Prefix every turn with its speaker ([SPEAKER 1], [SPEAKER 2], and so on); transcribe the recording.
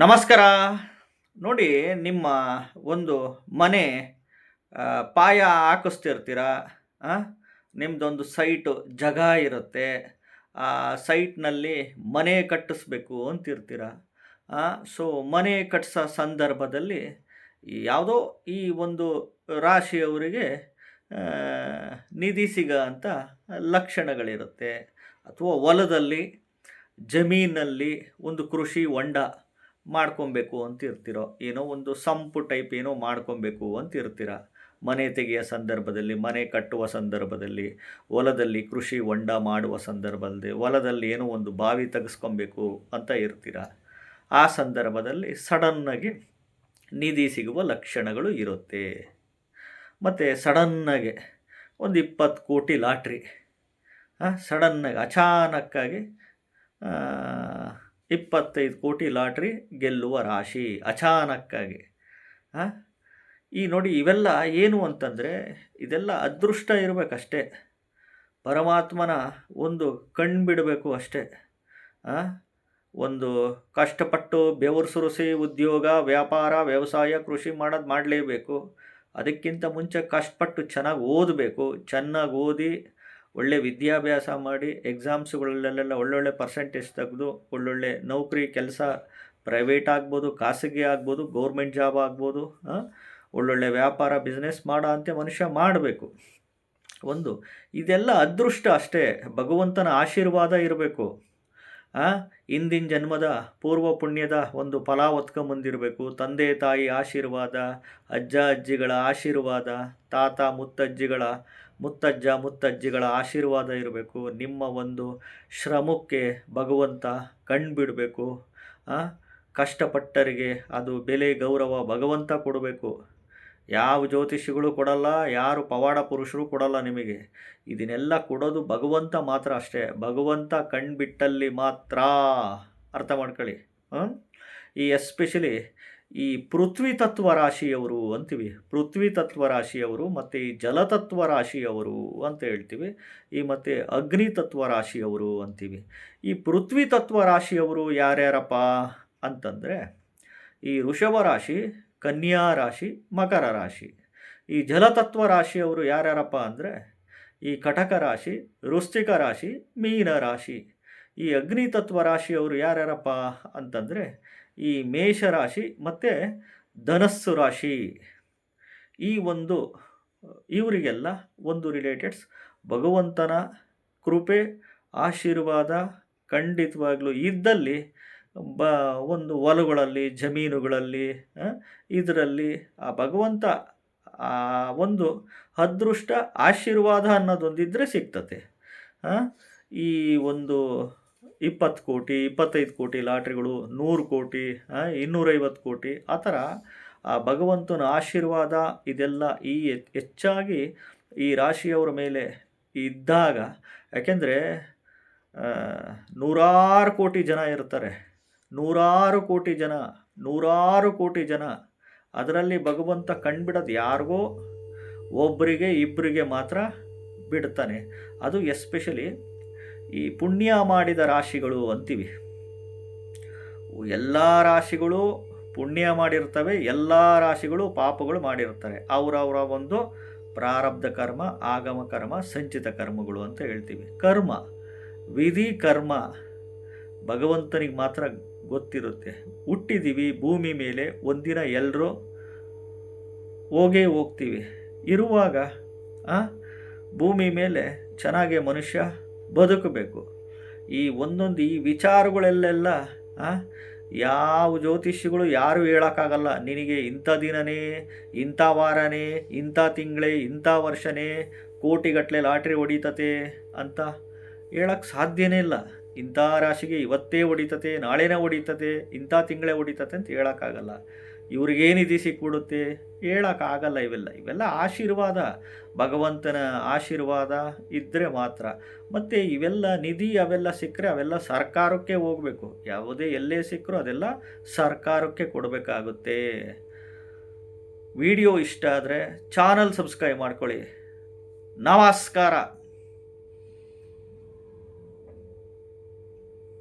[SPEAKER 1] ನಮಸ್ಕಾರ. ನೋಡಿ, ನಿಮ್ಮ ಒಂದು ಮನೆ ಪಾಯ ಹಾಕಿಸ್ತಿರ್ತೀರ? ನಿಮ್ಮದೊಂದು ಸೈಟು ಜಗ ಇರುತ್ತೆ. ಆ ಸೈಟ್ನಲ್ಲಿ ಮನೆ ಕಟ್ಟಿಸ್ಬೇಕು ಅಂತಿರ್ತೀರ? ಸೊ ಮನೆ ಕಟ್ಟಿಸೋ ಸಂದರ್ಭದಲ್ಲಿ ಯಾವುದೋ ಈ ಒಂದು ರಾಶಿಯವರಿಗೆ ನಿಧಿ ಸಿಗ ಅಂತ ಲಕ್ಷಣಗಳಿರುತ್ತೆ. ಅಥವಾ ಹೊಲದಲ್ಲಿ, ಜಮೀನಲ್ಲಿ ಒಂದು ಕೃಷಿ ಹೊಂಡ ಮಾಡ್ಕೊಬೇಕು ಅಂತ ಇರ್ತಿರೋ ಏನೋ ಒಂದು ಸಂಪು ಟೈಪ್ ಏನೋ ಮಾಡ್ಕೊಬೇಕು ಅಂತ ಇರ್ತೀರ ಮನೆ ತೆಗೆಯೋ ಸಂದರ್ಭದಲ್ಲಿ, ಮನೆ ಕಟ್ಟುವ ಸಂದರ್ಭದಲ್ಲಿ, ಹೊಲದಲ್ಲಿ ಕೃಷಿ ಹೊಂಡ ಮಾಡುವ ಸಂದರ್ಭದಲ್ಲಿ, ಹೊಲದಲ್ಲಿ ಏನೋ ಒಂದು ಬಾವಿ ತೆಗೆಸ್ಕೊಬೇಕು ಅಂತ ಇರ್ತೀರ? ಆ ಸಂದರ್ಭದಲ್ಲಿ ಸಡನ್ನಾಗಿ ನಿಧಿ ಸಿಗುವ ಲಕ್ಷಣಗಳು ಇರುತ್ತೆ. ಮತ್ತು ಸಡನ್ನಾಗೆ ಒಂದು ಇಪ್ಪತ್ತು ಕೋಟಿ ಲಾಟ್ರಿ ಸಡನ್ನಾಗಿ ಅಚಾನಕ್ಕಾಗಿ ಇಪ್ಪತ್ತೈದು ಕೋಟಿ ಲಾಟ್ರಿ ಗೆಲ್ಲುವ ರಾಶಿ ಅಚಾನಕ್ಕಾಗಿ? ಈ ನೋಡಿ ಇವೆಲ್ಲ ಏನು ಅಂತಂದರೆ ಇದೆಲ್ಲ ಅದೃಷ್ಟ ಇರಬೇಕಷ್ಟೇ. ಪರಮಾತ್ಮನ ಒಂದು ಕಣ್ಣು ಬಿಡಬೇಕು ಅಷ್ಟೇ? ಒಂದು ಕಷ್ಟಪಟ್ಟು ಬೆವರು ಸುರಿಸಿ ಉದ್ಯೋಗ, ವ್ಯಾಪಾರ, ವ್ಯವಸಾಯ, ಕೃಷಿ ಮಾಡೋದು ಮಾಡಲೇಬೇಕು. ಅದಕ್ಕಿಂತ ಮುಂಚೆ ಕಷ್ಟಪಟ್ಟು ಚೆನ್ನಾಗಿ ಓದಬೇಕು. ಚೆನ್ನಾಗಿ ಓದಿ ಒಳ್ಳೆ ವಿದ್ಯಾಭ್ಯಾಸ ಮಾಡಿ ಎಕ್ಸಾಮ್ಸ್ಗಳಲ್ಲೆಲ್ಲ ಒಳ್ಳೊಳ್ಳೆ ಪರ್ಸೆಂಟೇಜ್ ತೆಗೆದು, ಒಳ್ಳೊಳ್ಳೆ ನೌಕರಿ ಕೆಲಸ ಪ್ರೈವೇಟ್ ಆಗ್ಬೋದು, ಖಾಸಗಿ ಆಗ್ಬೋದು ಗೌರ್ಮೆಂಟ್ ಜಾಬ್ ಆಗ್ಬೋದು? ಒಳ್ಳೊಳ್ಳೆ ವ್ಯಾಪಾರ ಬಿಸ್ನೆಸ್ ಮಾಡೋ ಅಂತ ಮನುಷ್ಯ ಮಾಡಬೇಕು. ಒಂದು, ಇದೆಲ್ಲ ಅದೃಷ್ಟ ಅಷ್ಟೇ. ಭಗವಂತನ ಆಶೀರ್ವಾದ ಇರಬೇಕು. ಹಿಂದಿನ ಜನ್ಮದ ಪೂರ್ವ ಪುಣ್ಯದ ಒಂದು ಫಲ ಹೊತ್ಕೊಂಬಂದಿರಬೇಕು ತಂದೆ, ತಾಯಿ ಆಶೀರ್ವಾದ, ಅಜ್ಜ, ಅಜ್ಜಿಗಳ ಆಶೀರ್ವಾದ, ತಾತ, ಮುತ್ತಜ್ಜಿಗಳ, ಮುತ್ತಜ್ಜ, ಮುತ್ತಜ್ಜಿಗಳ ಆಶೀರ್ವಾದ ಇರಬೇಕು. ನಿಮ್ಮ ಒಂದು ಶ್ರಮಕ್ಕೆ ಭಗವಂತ ಕಣ್ಣು ಬಿಡಬೇಕು ಕಷ್ಟಪಟ್ಟರಿಗೆ ಅದು ಬೆಲೆ ಗೌರವ ಭಗವಂತ ಕೊಡಬೇಕು. ಯಾವ ಜ್ಯೋತಿಷಿಗಳು ಕೊಡಲ್ಲ, ಯಾರು ಪವಾಡ ಪುರುಷರು ಕೊಡಲ್ಲ ನಿಮಗೆ. ಇದನ್ನೆಲ್ಲ ಕೊಡೋದು ಭಗವಂತ ಮಾತ್ರ ಅಷ್ಟೇ. ಭಗವಂತ ಕಣ್ಬಿಟ್ಟಲ್ಲಿ ಮಾತ್ರ. ಅರ್ಥ ಮಾಡ್ಕೊಳ್ಳಿ. ಈ ಎಸ್ಪೆಷಲಿ ಈ ಪೃಥ್ವಿ ತತ್ವ ರಾಶಿಯವರು ಅಂತೀವಿ. ಪೃಥ್ವಿ ತತ್ವ ರಾಶಿಯವರು ಮತ್ತು ಈ ಜಲತತ್ವ ರಾಶಿಯವರು ಅಂತ ಹೇಳ್ತೀವಿ. ಈ ಮತ್ತು ಅಗ್ನಿ ತತ್ವ ರಾಶಿಯವರು ಅಂತೀವಿ. ಈ ಪೃಥ್ವಿ ತತ್ವ ರಾಶಿಯವರು ಯಾರ್ಯಾರಪ್ಪ ಅಂತಂದರೆ ಈ ಋಷಭ ರಾಶಿ ಕನ್ಯಾ ರಾಶಿ, ಮಕರ ರಾಶಿ. ಈ ಜಲತತ್ವ ರಾಶಿಯವರು ಯಾರ್ಯಾರಪ್ಪ ಅಂದರೆ, ಈ ಕಟಕ ರಾಶಿ, ವೃಶ್ಚಿಕ ರಾಶಿ, ಮೀನ ರಾಶಿ. ಈ ಅಗ್ನಿ ತತ್ವ ರಾಶಿಯವರು ಯಾರ್ಯಾರಪ್ಪ ಅಂತಂದರೆ, ಈ ಮೇಷ ರಾಶಿ ಮತ್ತು ಧನಸ್ಸು ರಾಶಿ. ಈ ಒಂದು, ಇವರಿಗೆಲ್ಲ ಒಂದು ರಿಲೇಟೆಡ್ಸ್ ಭಗವಂತನ ಕೃಪೆ, ಆಶೀರ್ವಾದ ಖಂಡಿತವಾಗ್ಲೂ ಇದ್ದಲ್ಲಿ ಬ, ಒಂದು ಹೊಲಗಳಲ್ಲಿ, ಜಮೀನುಗಳಲ್ಲಿ ಇದರಲ್ಲಿ ಆ ಭಗವಂತ ಆ ಒಂದು ಅದೃಷ್ಟ, ಆಶೀರ್ವಾದ ಅನ್ನೋದೊಂದಿದ್ದರೆ ಸಿಗ್ತತೆ? ಈ ಒಂದು ಇಪ್ಪತ್ತು ಕೋಟಿ, ಇಪ್ಪತ್ತೈದು ಕೋಟಿ ಲಾಟ್ರಿಗಳು, ನೂರು ಕೋಟಿ ಇನ್ನೂರೈವತ್ತು ಕೋಟಿ, ಆ ಥರ ಆ ಭಗವಂತನ ಆಶೀರ್ವಾದ ಇದೆಲ್ಲ ಈ ಹೆಚ್ಚಾಗಿ ಈ ರಾಶಿಯವರ ಮೇಲೆ ಇದ್ದಾಗ, ಯಾಕೆಂದರೆ ನೂರಾರು ಕೋಟಿ ಜನ ಇರ್ತಾರೆ ನೂರಾರು ಕೋಟಿ ಜನ, ನೂರಾರು ಕೋಟಿ ಜನ. ಅದರಲ್ಲಿ ಭಗವಂತ ಕಂಡುಬಿಡೋದು ಯಾರಿಗೋ ಒಬ್ಬರಿಗೆ ಇಬ್ಬರಿಗೆ ಮಾತ್ರ ಬಿಡ್ತಾನೆ. ಅದು ಎಸ್ಪೆಷಲಿ ಈ ಪುಣ್ಯ ಮಾಡಿದ ರಾಶಿಗಳು ಅಂತೀವಿ. ಎಲ್ಲ ರಾಶಿಗಳು ಪುಣ್ಯ ಮಾಡಿರ್ತವೆ, ಎಲ್ಲ ರಾಶಿಗಳು ಪಾಪಗಳು ಮಾಡಿರ್ತಾರೆ. ಅವರವರ ಒಂದು ಪ್ರಾರಬ್ಧ ಕರ್ಮ, ಆಗಮ ಕರ್ಮ, ಸಂಚಿತ ಕರ್ಮಗಳು ಅಂತ ಹೇಳ್ತೀವಿ. ಕರ್ಮ, ವಿಧಿ ಕರ್ಮ. ಭಗವಂತನಿಗೆ ಮಾತ್ರ ಗೊತ್ತಿರುತ್ತೆ. ಹುಟ್ಟಿದ್ದೀವಿ ಭೂಮಿ ಮೇಲೆ ಒಂದಿನ ಎಲ್ಲರೂ ಹೋಗೇ ಹೋಗ್ತೀವಿ. ಇರುವಾಗ ಭೂಮಿ ಮೇಲೆ ಚೆನ್ನಾಗಿ ಮನುಷ್ಯ ಬದುಕಬೇಕು. ಈ ಒಂದೊಂದು ಈ ವಿಚಾರಗಳಲ್ಲೆಲ್ಲ ಯಾವ ಜ್ಯೋತಿಷಿಗಳು ಯಾರೂ ಹೇಳೋಕ್ಕಾಗಲ್ಲ. ನಿನಗೆ ಇಂಥ ದಿನನೇ, ಇಂಥ ವಾರನೇ, ಇಂಥ ತಿಂಗಳೇ, ಇಂಥ ವರ್ಷನೇ ಕೋಟಿಗಟ್ಟಲೆ ಲಾಟ್ರಿ ಹೊಡಿತತೆ ಅಂತ ಹೇಳಕ್ಕೆ ಸಾಧ್ಯನೇ ಇಲ್ಲ. ಇಂಥ ರಾಶಿಗೆ ಇವತ್ತೇ ಹೊಡಿತತೆ ನಾಳೆನೇ ಹೊಡಿತತೆ ಇಂಥ ತಿಂಗಳೇ ಹೊಡಿತತೆ ಅಂತ ಹೇಳೋಕ್ಕಾಗಲ್ಲ. ಇವ್ರಿಗೇನು ನಿಧಿ ಸಿಕ್ಬಿಡುತ್ತೆ ಹೇಳೋಕ್ಕಾಗಲ್ಲ ಇವೆಲ್ಲ. ಇವೆಲ್ಲ ಆಶೀರ್ವಾದ. ಭಗವಂತನ ಆಶೀರ್ವಾದ ಇದ್ದರೆ ಮಾತ್ರ. ಮತ್ತು ಇವೆಲ್ಲ ನಿಧಿ ಅವೆಲ್ಲ ಸಿಕ್ಕರೆ ಅವೆಲ್ಲ ಸರ್ಕಾರಕ್ಕೆ ಹೋಗಬೇಕು. ಯಾವುದೇ ಎಲ್ಲೇ ಸಿಕ್ಕರೂ ಅದೆಲ್ಲ ಸರ್ಕಾರಕ್ಕೆ ಕೊಡಬೇಕಾಗುತ್ತೆ. ವಿಡಿಯೋ ಇಷ್ಟ ಆದರೆ ಚಾನಲ್ ಸಬ್ಸ್ಕ್ರೈಬ್ ಮಾಡ್ಕೊಳ್ಳಿ. ನಮಸ್ಕಾರ.